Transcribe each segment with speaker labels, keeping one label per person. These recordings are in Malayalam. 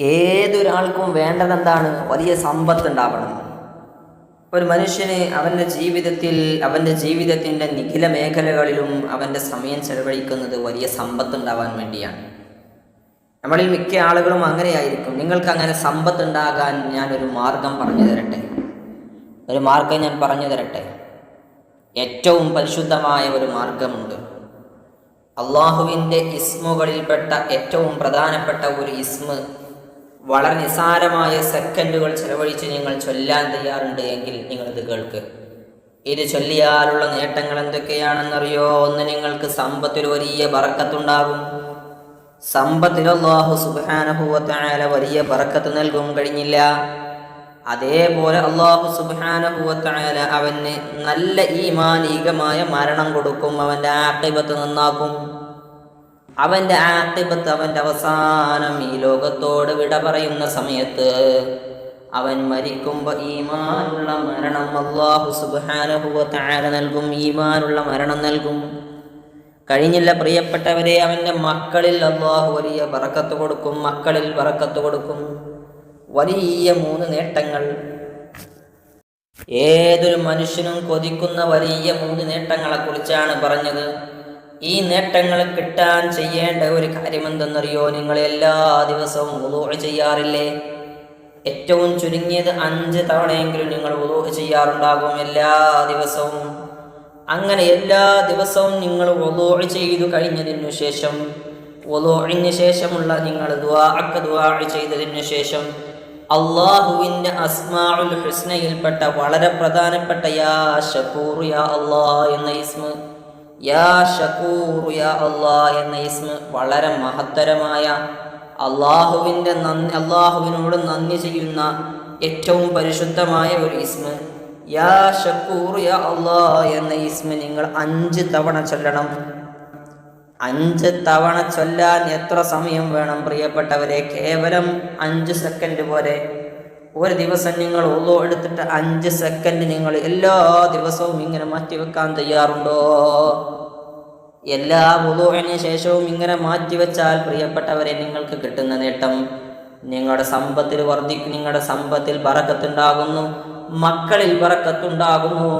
Speaker 1: ഏതൊരാൾക്കും വേണ്ടത് എന്താണ് വലിയ സമ്പത്ത് ഉണ്ടാവണം ഒരു മനുഷ്യന് അവന്റെ ജീവിതത്തിൽ അവന്റെ ജീവിതത്തിന്റെ നിഖില മേഖലകളിലും അവന്റെ സമയം ചെലവഴിക്കുന്നത് വലിയ സമ്പത്ത് ഉണ്ടാവാൻ വേണ്ടിയാണ്. നമ്മളിൽ മിക്ക ആളുകളും അങ്ങനെയായിരിക്കും. നിങ്ങൾക്ക് അങ്ങനെ സമ്പത്ത് ഉണ്ടാകാൻ ഞാനൊരു മാർഗം പറഞ്ഞു തരട്ടെ? ഒരു മാർഗം ഞാൻ പറഞ്ഞു തരട്ടെ? ഏറ്റവും പരിശുദ്ധമായ ഒരു മാർഗമുണ്ട്. അള്ളാഹുവിന്റെ ഇസ്മുകളിൽപ്പെട്ട ഏറ്റവും പ്രധാനപ്പെട്ട ഒരു ഇസ്മ് വളരെ നിസാരമായ സെക്കൻഡുകൾ ചെലവഴിച്ച് നിങ്ങൾ ചൊല്ലാൻ തയ്യാറുണ്ട് എങ്കിൽ നിങ്ങളിത് കേൾക്ക്. ഇത് ചൊല്ലിയാലുള്ള നേട്ടങ്ങൾ എന്തൊക്കെയാണെന്നറിയോ? ഒന്ന് നിങ്ങൾക്ക് സമ്പത്തിൽ വലിയ ബറക്കത്തുണ്ടാകും. സമ്പത്തിൽ അള്ളാഹു സുബാനുഭൂവത്തായ വലിയ ബറക്കത്ത് നൽകും കഴിഞ്ഞില്ല. അതേപോലെ അള്ളാഹു സുബാനുഭൂവത്തായ അവന് നല്ല ഈമാനീകമായ മരണം കൊടുക്കും അവന്റെ ആക്ടിപത്ത് നന്നാക്കും. അവന്റെ ആക്കിബത്ത് അവന്റെ അവസാനം ഈ ലോകത്തോട് വിട പറയുന്ന സമയത്ത് അവൻ മരിക്കുമ്പോൾ ഈമാനുള്ള മരണം അള്ളാഹു സുബാനഹുവത്തായാല നൽകും ഈമാനുള്ള മരണം നൽകും. കഴിഞ്ഞില്ല പ്രിയപ്പെട്ടവരെ അവന്റെ മക്കളിൽ അള്ളാഹു വലിയ പറക്കത്ത് കൊടുക്കും മക്കളിൽ പറക്കത്ത് കൊടുക്കും. വലിയ മൂന്ന് നേട്ടങ്ങൾ. ഏതൊരു മനുഷ്യനും കൊതിക്കുന്ന വലിയ മൂന്ന് നേട്ടങ്ങളെക്കുറിച്ചാണ് പറഞ്ഞത്. ഈ നേട്ടങ്ങൾ കിട്ടാൻ ചെയ്യേണ്ട ഒരു കാര്യം എന്തെന്നറിയോ നിങ്ങൾ എല്ലാ ദിവസവും ഉദോ ചെയ്യാറില്ലേ? ഏറ്റവും ചുരുങ്ങിയത് അഞ്ച് തവണയെങ്കിലും നിങ്ങൾ ഉദോ ചെയ്യാറുണ്ടാകും എല്ലാ ദിവസവും. അങ്ങനെ എല്ലാ ദിവസവും നിങ്ങൾ ഒലോ ചെയ്തു കഴിഞ്ഞതിനു ശേഷം ഒലോഴിന് ശേഷമുള്ള നിങ്ങൾ ദ്വാഅക്ക ദ്വാ ചെയ്തതിനു ശേഷം അള്ളാഹുവിന്റെ അസ്മാഉൽ ഹുസ്നയിൽപ്പെട്ട വളരെ പ്രധാനപ്പെട്ട യാ ഷക്കൂർ യാ അള്ളാ എന്ന ഇസ്മ യാ ഷക്കൂർ യാ അള്ളാ എന്ന ഇസ്മ വളരെ മഹത്തരമായ അള്ളാഹുവിന്റെ നന്ദി അള്ളാഹുവിനോട് നന്ദി ചെയ്യുന്ന ഏറ്റവും പരിശുദ്ധമായ ഒരു ഇസ്മ. യാ ഷക്കൂർ യാ അള്ളാ എന്ന ഇസ്മ നിങ്ങൾ അഞ്ച് തവണ ചൊല്ലണം. അഞ്ച് തവണ ചൊല്ലാൻ എത്ര സമയം വേണം പ്രിയപ്പെട്ടവരെ? കേവലം അഞ്ച് സെക്കൻഡ് പോലെ ഒരു ദിവസം നിങ്ങൾ ഉള്ളു എടുത്തിട്ട് അഞ്ച് സെക്കൻഡ് നിങ്ങൾ എല്ലാ ദിവസവും ഇങ്ങനെ മാറ്റിവെക്കാൻ തയ്യാറുണ്ടോ? എല്ലാ ഉളുവിന് ശേഷവും ഇങ്ങനെ മാറ്റിവെച്ചാൽ പ്രിയപ്പെട്ടവരെ നിങ്ങൾക്ക് കിട്ടുന്ന നേട്ടം നിങ്ങളുടെ സമ്പത്തിൽ വർദ്ധിക്കും നിങ്ങളുടെ സമ്പത്തിൽ പറക്കത്തുണ്ടാകുന്നു മക്കളിൽ പറക്കത്തുണ്ടാകുന്നു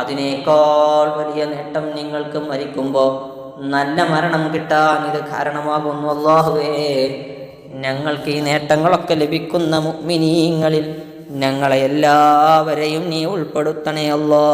Speaker 1: അതിനേക്കാൾ വലിയ നേട്ടം നിങ്ങൾക്ക് മരിക്കുമ്പോൾ നല്ല മരണം കിട്ടാൻ ഇത് കാരണമാകുന്നു അള്ളാഹുവേ ഞങ്ങൾക്ക് ഈ നേട്ടങ്ങളൊക്കെ ലഭിക്കുന്ന മുഗ്മിനീങ്ങളിൽ ഞങ്ങളെ എല്ലാവരെയും നീ ഉൾപ്പെടുത്തണേ അല്ലാ